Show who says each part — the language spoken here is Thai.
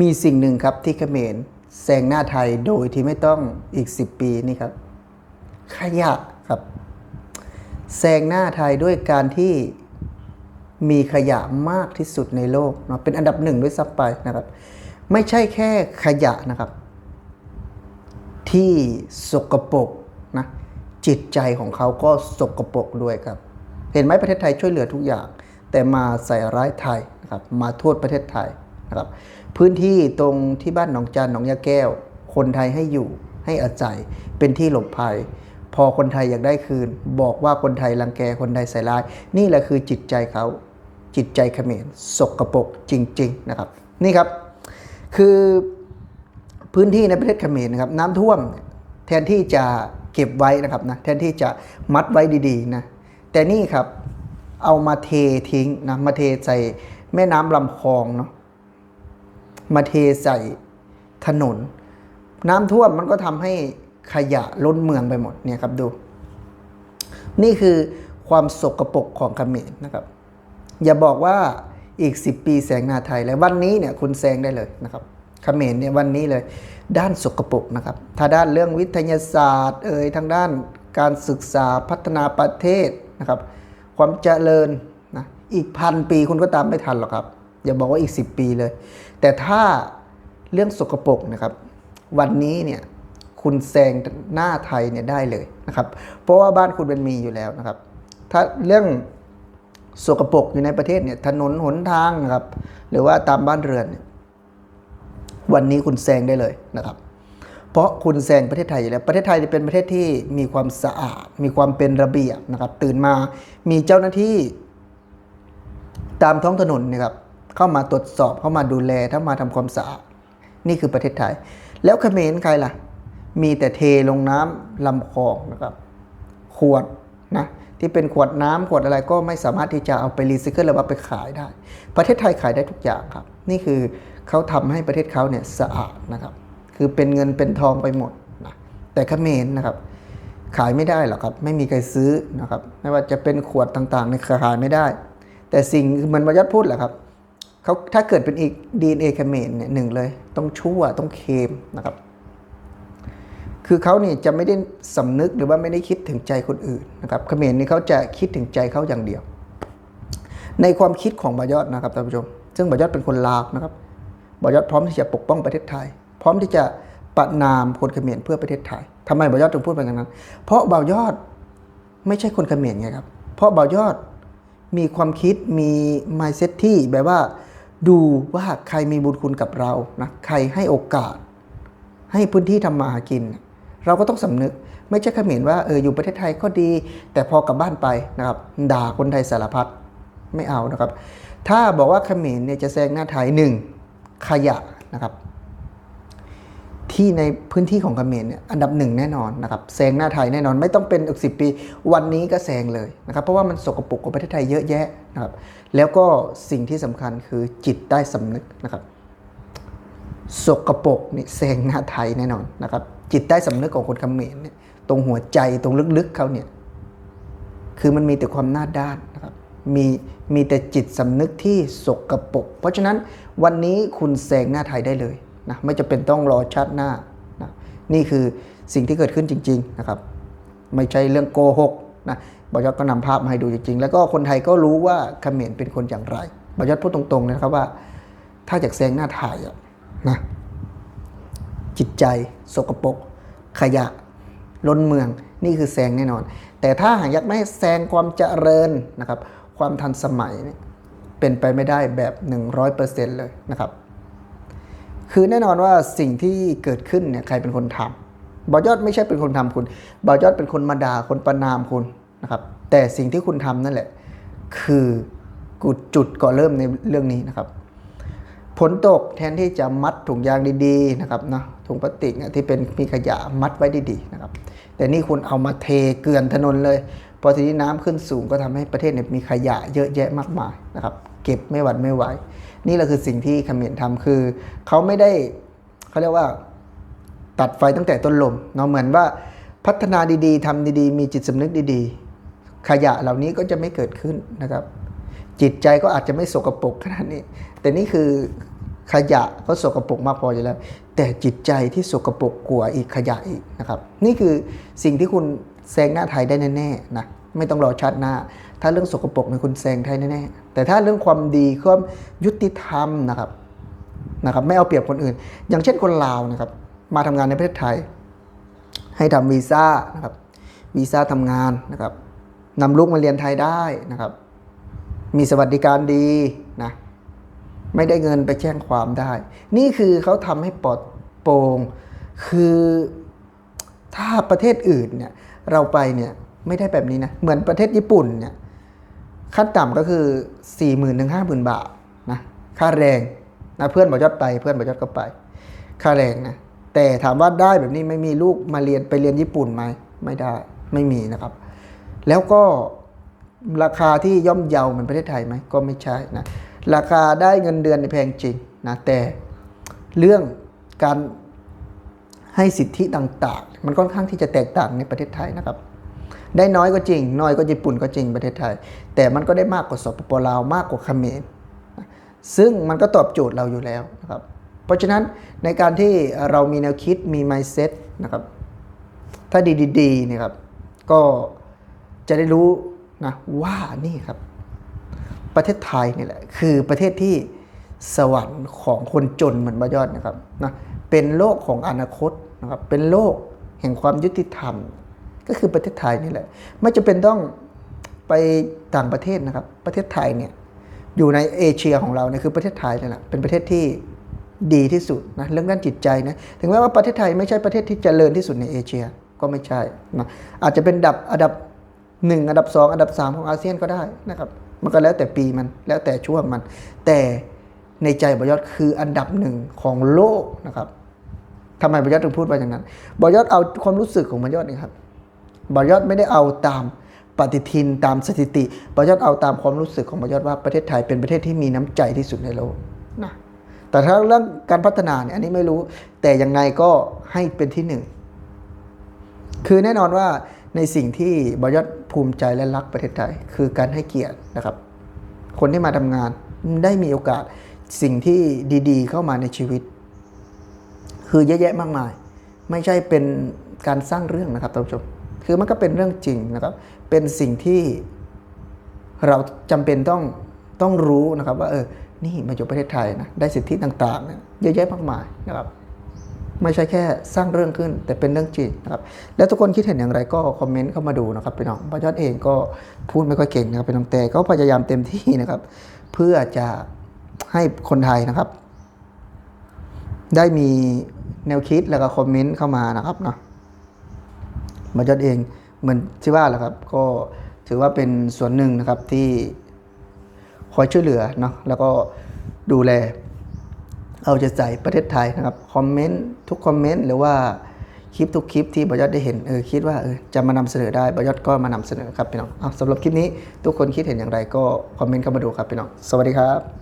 Speaker 1: มีสิ่งหนึ่งครับที่เขมรแซงหน้าไทยโดยที่ไม่ต้องอีก 10 ปีนี่ครับ ขยะครับแซงหน้าไทยด้วยการที่มีขยะมากที่สุดในโลกเนาะเป็นอันดับหนึ่งด้วยซ้ำไปนะครับ ไม่ใช่แค่ขยะนะครับ ที่สกปรกนะจิตใจของเขาก็สกปรกด้วยครับ เห็นไหมประเทศไทยช่วยเหลือทุกอย่าง แต่มาใส่ร้ายไทยนะครับมาโทษประเทศไทยนะครับ พื้นที่ตรงที่บ้านหนองจานหนองยาแก้ว คนไทยให้อยู่ให้อาศัยเป็นที่หลบภัย พอคนไทยอยากได้คืน บอกว่าคนไทยรังแกคนไทยใส่ร้าย นี่แหละคือจิตใจเขาจิตใจเขมรสกปรกจริง ๆ นะครับ นี่ครับ คือพื้นที่ในประเทศเขมรนะครับน้ำท่วมแทนที่จะเก็บไว้นะครับนะแทนที่จะมัดไว้ดีๆนะแต่นี่ครับเอามาเททิ้งนะมาเทใส่แม่น้ำลำคลองเนาะ มาเทใส่ถนน น้ำท่วมมันก็ทำให้ขยะล้นเมืองไปหมดเนี่ยครับดู นี่คือความสกปรกของเขมรนะครับ อย่าบอกว่าอีก 10 ปีแสงนาไทยแล้ววันนี้เนี่ยคุณแซงได้เลยนะครับเขมรเนี่ยวันนี้เลยด้านสกปรกนะครับถ้าด้านเรื่องวิทยาศาสตร์ เอ่ยทางด้านการศึกษาพัฒนาประเทศนะครับ ความเจริญนะอีกพันปีคุณก็ตามไม่ทันหรอกครับ อย่าบอกว่าอีก 10 ปีเลย แต่ถ้าเรื่องสกปรกนะครับ วันนี้เนี่ยคุณแซงหน้าไทยเนี่ยได้เลยนะครับ เพราะว่าบ้านคุณเป็นมีอยู่แล้วนะครับ ถ้าเรื่องสกปรกอยู่ในประเทศเนี่ยถนนหนทางนะครับ หรือว่าตามบ้านเรือนเนี่ยวันนี้คุณแซงได้เลยนะครับ เพราะคุณแซงประเทศไทยอยู่แล้วประเทศไทยเป็นประเทศที่มีความสะอาด มีความเป็นระเบียบนะครับ ตื่นมามีเจ้าหน้าที่ตามท้องถนนนะครับ เข้ามาตรวจสอบเข้ามาดูแลถ้ามาทำความสะอาดนี่คือประเทศไทย แล้วเขมรใครล่ะ มีแต่เทลงน้ำลำคลองนะครับ ขวดนะที่เป็นขวดน้ำขวดอะไรก็ไม่สามารถที่จะเอาไปรีไซเคิลหรือว่าไปขายได้ ประเทศไทยขายได้ทุกอย่างครับ นี่คือเขาทำให้ประเทศเขาเนี่ยสะอาดนะครับ คือเป็นเงินเป็นทองไปหมดนะแต่เขมรนะครับขายไม่ได้หรอกครับ ไม่มีใครซื้อนะครับ ไม่ว่าจะเป็นขวดต่างๆในขายไม่ได้ แต่สิ่งเหมือนบรรยัติพูดแหละครับ เขาถ้าเกิดเป็นอีกดีเอ็นเอเขมรเนี่ยหนึ่งเลย ต้องชั่วต้องเค็มนะครับ คือเขาเนี่ยจะไม่ได้สำนึกหรือว่าไม่ได้คิดถึงใจคนอื่นนะครับเขมรนี่เขาจะคิดถึงใจเขาอย่างเดียว ในความคิดของบายอดนะครับท่านผู้ชม ซึ่งบายอดเป็นคนลาวนะครับบายอดพร้อมที่จะปกป้องประเทศไทย พร้อมที่จะประนามคนเขมรเพื่อประเทศไทยทำไมบายอดถึงพูดแบบนั้น เพราะบายอดไม่ใช่คนเขมรไงครับ เพราะบายอดมีความคิดมี mindset ที่แบบว่า ดูว่าใครมีบุญคุณกับเรานะใครให้โอกาส ให้พื้นที่ทำมาหากิน เราก็ต้องสำนึกไม่ใช่เขมรว่าเอออยู่ประเทศไทยก็ดี แต่พอกลับบ้านไปนะครับด่าคนไทยสารพัดไม่เอานะครับ ถ้าบอกว่าเขมรเนี่ยจะแซงหน้าไทยหนึ่งขยะนะครับ ที่ในพื้นที่ของเขมรเนี่ยอันดับหนึ่งแน่นอนนะครับแซงหน้าไทยแน่นอนไม่ต้องเป็นอีกสิปี วันนี้ก็แซงเลยนะครับเพราะว่ามันสกปรกกว่าประเทศไทยเยอะแยะนะครับแล้วก็สิ่งที่สำคัญคือจิตใต้สำนึกนะครับสกปรกนี่แซงหน้าไทยแน่นอนนะครับจิตใต้สำนึกของคนเขมรเนี่ยตรงหัวใจตรงลึกๆเขาเนี่ยคือมันมีแต่ความหน้าด้านนะครับมีมีแต่จิตสำนึกที่สกปรกเพราะฉะนั้นวันนี้คุณแซงหน้าไทยได้เลย นะไม่จะเป็นต้องรอชาติหน้านะนี่คือสิ่งที่เกิดขึ้นจริงๆนะครับไม่ใช่เรื่องโกหกนะบอยอดก็นำภาพมาให้ดูจริงๆ แล้วก็คนไทยก็รู้ว่าเขมรเป็นคนอย่างไรบอยอดพูดตรงๆนะครับว่า ถ้าอยากแซงหน้าไทยอะนะจิตใจสกปรกขยะล้นเมืองนี่คือแซงแน่นอน แต่ถ้าหากอยากไม่แซงความเจริญนะครับ ความทันสมัยเนี่ยเป็นไปไม่ได้แบบ 100%เลยนะครับ คือแน่นอนว่าสิ่งที่เกิดขึ้นเนี่ยใครเป็นคนทำบอยอดไม่ใช่เป็นคนทำคุณบอยอดเป็นคนมาด่าคนประนามคุณนะครับ แต่สิ่งที่คุณทำนั่นแหละ คือกุดจุดก่อเริ่มในเรื่องนี้นะครับฝนตกแทนที่จะมัดถุงยางดีๆนะครับนะถุงพลาสติกเนี่ยที่เป็นมีขยะมัดไว้ดีๆนะครับ แต่นี่คุณเอามาเทเกลื่อนถนนเลยพอทีนี้น้ำขึ้นสูงก็ทำให้ประเทศเนี่ยมีขยะเยอะแยะมากมายนะครับ เก็บไม่หวัดไม่ไหว นี่แหละคือสิ่งที่เขมรทำคือ เขาไม่ได้เขาเรียกว่าตัดไฟตั้งแต่ต้นลมเนาะเหมือนว่าพัฒนาดีๆทำดีๆ มีจิตสำนึกดีๆ ขยะเหล่านี้ก็จะไม่เกิดขึ้นนะครับ จิตใจก็อาจจะไม่สกปรกขนาดนี้ แต่นี่คือขยะก็สกปรกมากพออยู่แล้ว แต่จิตใจที่สกปรกกว่าอีกขยะอีกนะครับ นี่คือสิ่งที่คุณแซงหน้าไทยได้แน่ๆนะ ไม่ต้องรอชาติหน้า ถ้าเรื่องสกปรกเนี่ยคุณแซงไทยแน่ๆแต่ถ้าเรื่องความดีความยุติธรรมนะครับนะครับ ไม่เอาเปรียบคนอื่น อย่างเช่นคนลาวนะครับ มาทำงานในประเทศไทย ให้ทำวีซ่านะครับวีซ่าทำงานนะครับนำลูกมาเรียนไทยได้นะครับ มีสวัสดิการดีนะไม่ได้เงินไปแจ้งความได้ นี่คือเขาทำให้ปลอดโปร่งคือถ้าประเทศอื่นเนี่ยเราไปเนี่ย ไม่ได้แบบนี้นะ เหมือนประเทศญี่ปุ่นเนี่ยขั้นต่ำก็คือ 4 0 0 0 0ถึง50,000 บาทนะค่าแรงนะเพื่อนบอกยอดไปเพื่อนบอกยอดก็ไป ค่าแรงนะแต่ถามว่าได้แบบนี้ไม่มีลูกมาเรียนไปเรียนญี่ปุ่นไหมไม่ได้ไม่มีนะครับ แล้วก็ราคาที่ย่อมเยาเหมือนประเทศไทยไหมก็ไม่ใช่นะราคาได้เงินเดือนในแพงจริงนะแต่เรื่องการให้สิทธิต่าง ๆ มันค่อนข้างที่จะแตกต่างในประเทศไทยนะครับ ได้น้อยก็จริง น้อยก็ญี่ปุ่นก็จริงประเทศไทย แต่มันก็ได้มากกว่าสปปลาวมากกว่าเขมรซึ่งมันก็ตอบโจทย์เราอยู่แล้วนะครับ เพราะฉะนั้นในการที่เรามีแนวคิดมี mindset นะครับ ถ้าดีๆเนี่ยครับ ก็จะได้รู้นะว่านี่ครับ ประเทศไทยนี่แหละ คือประเทศที่สวรรค์ของคนจนเหมือนบยอดนะครับนะเป็นโลกของอนาคตนะครับ เป็นโลกแห่งความยุติธรรม ก็คือประเทศไทยนี่แหละ ไม่จะเป็นต้องไปต่างประเทศนะครับ ประเทศไทยเนี่ยอยู่ในเอเชียของเราเนี่ยคือประเทศไทยนี่แหละเป็นประเทศที่ดีที่สุดนะเรื่องด้านจิตใจนะถึงแม้ว่าประเทศไทยไม่ใช่ประเทศที่เจริญที่สุดในเอเชียก็ไม่ใช่นะอาจจะเป็นดับอันดับหนึ่งอันดับสองอันดับสามของอาเซียนก็ได้นะครับ มันก็แล้วแต่ปีมันแล้วแต่ช่วงมัน แต่ในใจบอยอดคืออันดับหนึ่งของโลกนะครับทำไมบอยอดถึงพูดว่าอย่างนั้นบอยอดเอาความรู้สึกของบอยอดนี่ครับ บอยอดไม่ได้เอาตามปฏิทินตามสถิติบอยอดเอาตามความรู้สึกของบอยอดว่าประเทศไทยเป็นประเทศที่มีน้ำใจที่สุดในโลกนะแต่ถ้าเรื่องการพัฒนาเนี่ยอันนี้ไม่รู้ แต่ยังไงก็ให้เป็นที่หนึ่งคือแน่นอนว่าในสิ่งที่บอยอดภูมิใจและรักประเทศไทย คือการให้เกียรตินะครับ คนที่มาทำงานได้มีโอกาสสิ่งที่ดี ๆ เข้ามาในชีวิต คือเยอะแยะมากมาย ไม่ใช่เป็นการสร้างเรื่องนะครับท่านผู้ชม คือมันก็เป็นเรื่องจริงนะครับ เป็นสิ่งที่เราจำเป็นต้องต้องรู้นะครับ ว่าเออ นี่มาอยู่ประเทศไทยนะ ได้สิทธิต่างๆ เยอะแยะมากมายนะครับ ไม่ใช่แค่สร้างเรื่องขึ้น แต่เป็นเรื่องจริงนะครับ แล้วทุกคนคิดเห็นอย่างไรก็คอมเมนต์เข้ามาดูนะครับพี่น้องบอยอดเองก็พูดไม่ค่อยเก่งนะครับพี่น้องแต่ก็พยายามเต็มที่นะครับ เพื่อจะให้คนไทยนะครับ ได้มีแนวคิดแล้วก็คอมเมนต์เข้ามานะครับเนาะ บอยอดเองเหมือนที่ว่าแหละครับ ก็ถือว่าเป็นส่วนหนึ่งนะครับที่คอยช่วยเหลือเนาะแล้วก็ดูแล เอาใจใส่ประเทศไทยนะครับคอมเมนต์ทุกคอมเมนต์หรือว่าคลิปทุกคลิปที่บอยอดได้เห็นเออคิดว่าเออจะมานำเสนอได้บอยอดก็มานำเสนอครับพี่น้องอสำหรับคลิปนี้ทุกคนคิดเห็นอย่างไรก็คอมเมนต์เข้ามาดูครับพี่น้องสวัสดีครับ